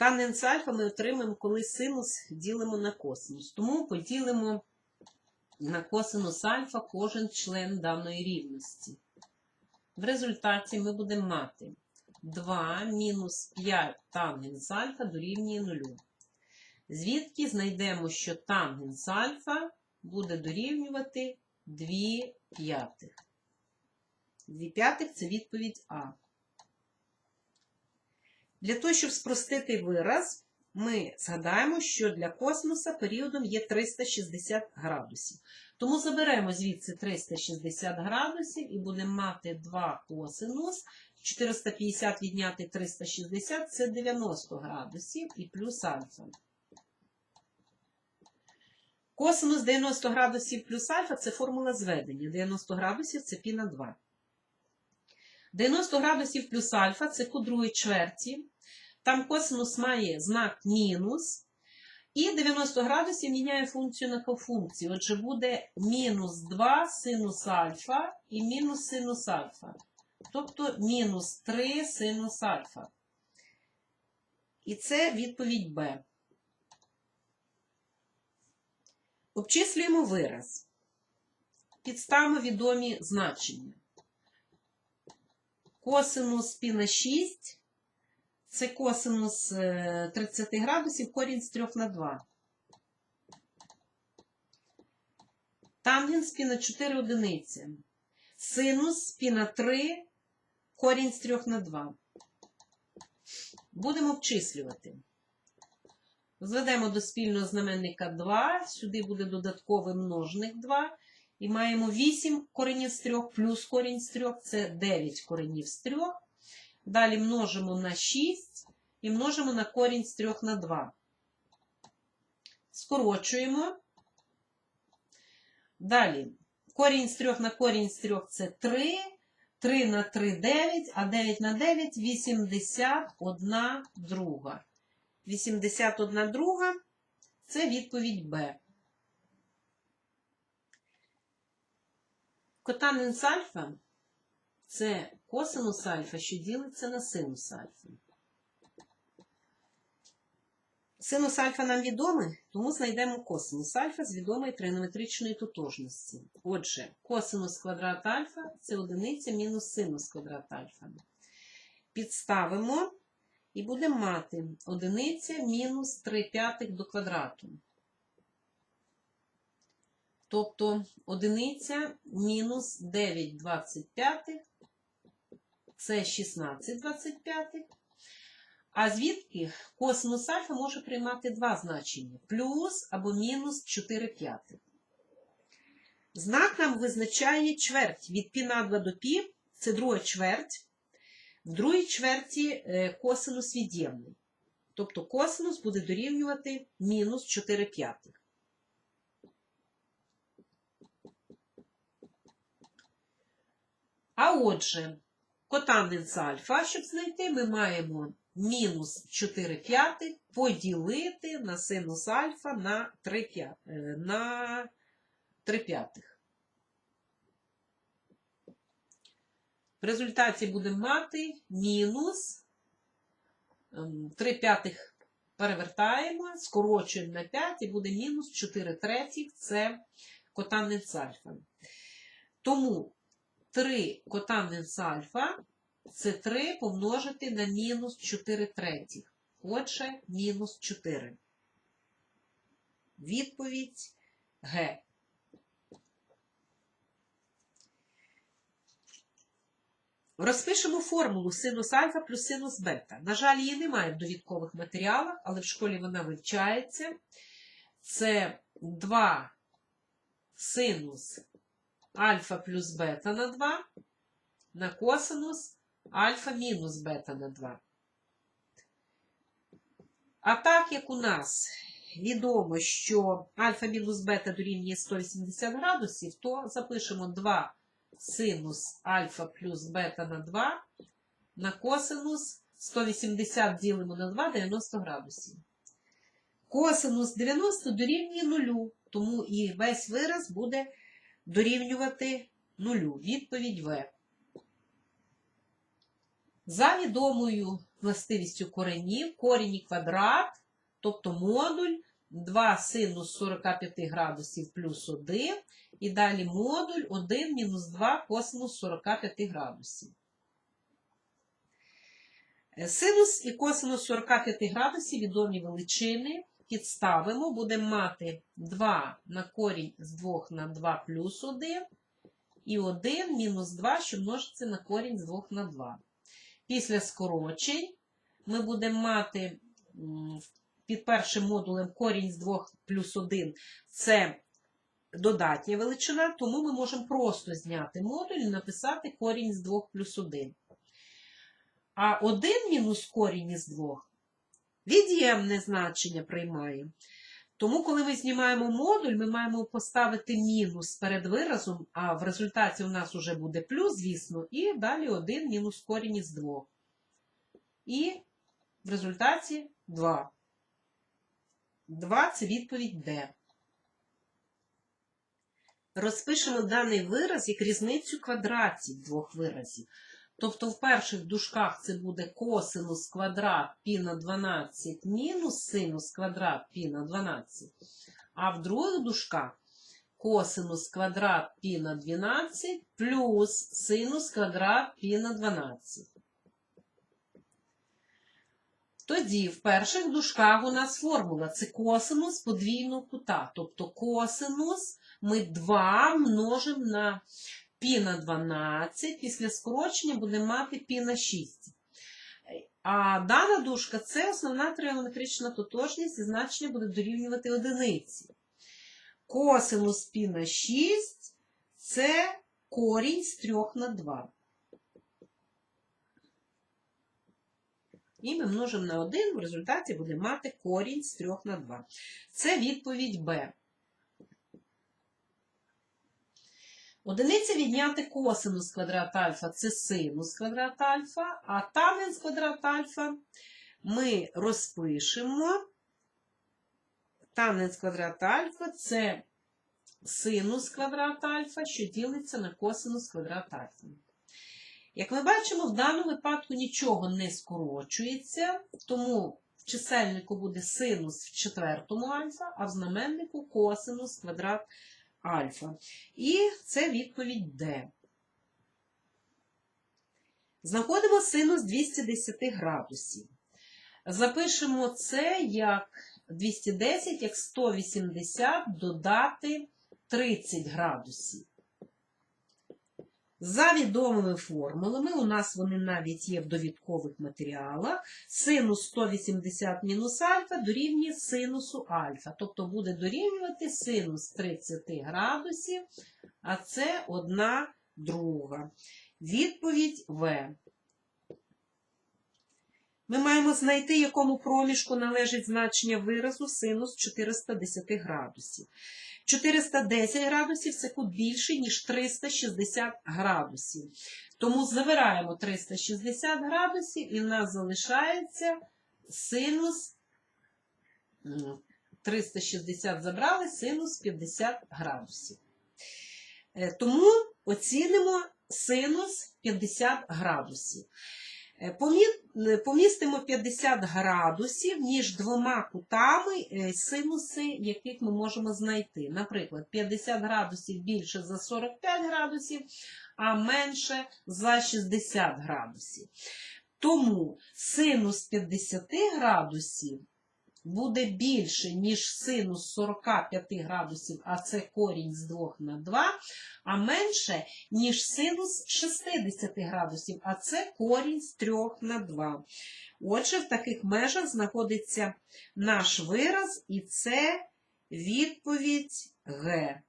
Тангенс альфа ми отримаємо, коли синус ділимо на косинус. Тому поділимо на косинус альфа кожен член даної рівності. В результаті ми будемо мати 2 мінус 5 тангенс альфа дорівнює 0. Звідки знайдемо, що тангенс альфа буде дорівнювати 2 п'ятих. 2 п'ятих це відповідь А. Для того, щоб спростити вираз, ми згадаємо, що для космоса періодом є 360 градусів. Тому заберемо звідси 360 градусів і будемо мати 2 косинус. 450 відняти 360 це 90 градусів і плюс альфа. Косинус 90 градусів плюс альфа це формула зведення. 90 градусів це пі на 2. 90 градусів плюс альфа це кут другої чверті. Там косинус має знак мінус. І 90 градусів міняє функцію на кофункцію. Отже, буде мінус 2 синус альфа і мінус синус альфа. Тобто мінус 3 синус альфа. І це відповідь Б. Обчислюємо вираз. Підставимо відомі значення. Косинус пі на 6 це косинус е, 30 градусів, корінь з 3 на 2. Тангенс пі на 4 одиниці. Синус пі на 3, корінь з 3 на 2. Будемо обчислювати. Зведемо до спільного знаменника 2, сюди буде додатковий множник 2. І маємо 8 коренів з 3 плюс корінь з 3, це 9 коренів з 3. Далі множимо на 6 і множимо на корінь з 3 на 2. Скорочуємо. Далі корінь з 3 на корінь з 3 це 3. 3 на 3 9, а 9 на 9 81 друга. 81 друга це відповідь Б. Котаненс альфа це косинус альфа, що ділиться на синус альфа. Синус альфа нам відомий, тому знайдемо косинус альфа з відомої тригонометричної тотожності. Отже, косинус квадрат альфа це одиниця мінус синус квадрат альфа. Підставимо і будемо мати одиниця мінус 3 п'ятих до квадрату. Тобто одиниця мінус 9 25 це 16 25. А звідки косинус альфа може приймати два значення: плюс або мінус 4 п'ятих. Знак нам визначає чверть від пі на 2 до пі, це друга чверть. В другій чверті е, косинус від'ємний. Тобто косинус буде дорівнювати мінус 4 п'ятих. А отже, котангенс альфа, щоб знайти, ми маємо мінус 4 п'ятих поділити на синус альфа на 3 п'я- е, на 3 п'ятих. В результаті будемо мати мінус 3 п'ятих перевертаємо, скорочуємо на 5 і буде мінус 4 третіх це котангенс альфа. Тому 3 котангенс альфа це 3 помножити на мінус 4 третіх. Отже, мінус 4. Відповідь Г. Розпишемо формулу синус альфа плюс синус бета. На жаль, її немає в довідкових матеріалах, але в школі вона вивчається. Це 2 синус альфа плюс бета на 2 на косинус альфа мінус бета на 2. А так як у нас відомо, що альфа мінус бета дорівнює 180 градусів, то запишемо 2 синус альфа плюс бета на 2 на косинус 180 ділимо на 2 90 градусів. Косинус 90 дорівнює 0, тому і весь вираз буде дорівнювати 0. Відповідь В. За відомою властивістю коренів, корінь і квадрат, тобто модуль 2 синус 45 градусів плюс 1, і далі модуль 1 мінус 2 косинус 45 градусів. Синус і косинус 45 градусів відомі величини. Підставимо, будемо мати 2 на корінь з 2 на 2 плюс 1, і 1 мінус 2, що множиться на корінь з 2 на 2. Після скорочень ми будемо мати під першим модулем корінь з 2 плюс 1 це додатня величина, тому ми можемо просто зняти модуль і написати корінь з 2 плюс 1. А 1 мінус корінь із 2 від'ємне значення приймає. Тому, коли ми знімаємо модуль, ми маємо поставити мінус перед виразом, а в результаті у нас вже буде плюс, звісно, і далі 1 мінус корінь із 2. І в результаті 2. 2 це відповідь Д. Розпишемо даний вираз як різницю квадратів двох виразів. Тобто в перших дужках це буде косинус квадрат пі на 12 мінус синус квадрат пі на 12. А в других дужках косинус квадрат пі на 12 плюс синус квадрат пі на 12. Тоді в перших дужках у нас формула це косинус подвійного кута. Тобто косинус ми 2 множимо на пі на 12, після скорочення будемо мати пі на 6. А дана дужка це основна тригонометрична тотожність, і значення буде дорівнювати одиниці. Косинус пі на 6 це корінь з 3 на 2. І ми множимо на 1, в результаті будемо мати корінь з 3 на 2. Це відповідь Б. Одиниця відняти косинус квадрат альфа це синус квадрат альфа, а танець квадрат альфа ми розпишемо. Танець квадрат альфа це синус квадрат альфа, що ділиться на косинус квадрат альфа. Як ми бачимо, в даному випадку нічого не скорочується, тому в чисельнику буде синус в четвертому альфа, а в знаменнику косинус квадрат альфа. І це відповідь Д. Знаходимо синус 210 градусів. Запишемо це як 210, як 180 додати 30 градусів. За відомими формулами, у нас вони навіть є в довідкових матеріалах, синус 180 мінус альфа дорівнює синусу альфа. Тобто буде дорівнювати синус 30 градусів, а це одна друга. Відповідь В. Ми маємо знайти, якому проміжку належить значення виразу синус 410 градусів. 410 градусів це кут більший, ніж 360 градусів. Тому забираємо 360 градусів, і в нас залишається синус. 360 забрали, синус 50 градусів. Е, Тому оцінимо синус 50 градусів. Е, е, Помістимо 50 градусів між двома кутами, е, синуси, яких ми можемо знайти. Наприклад, 50 градусів більше за 45 градусів, а менше за 60 градусів. Тому синус 50 градусів буде більше, ніж синус 45 градусів, а це корінь з 2 на 2, а менше, ніж синус 60 градусів, а це корінь з 3 на 2. Отже, в таких межах знаходиться наш вираз, і це відповідь Г.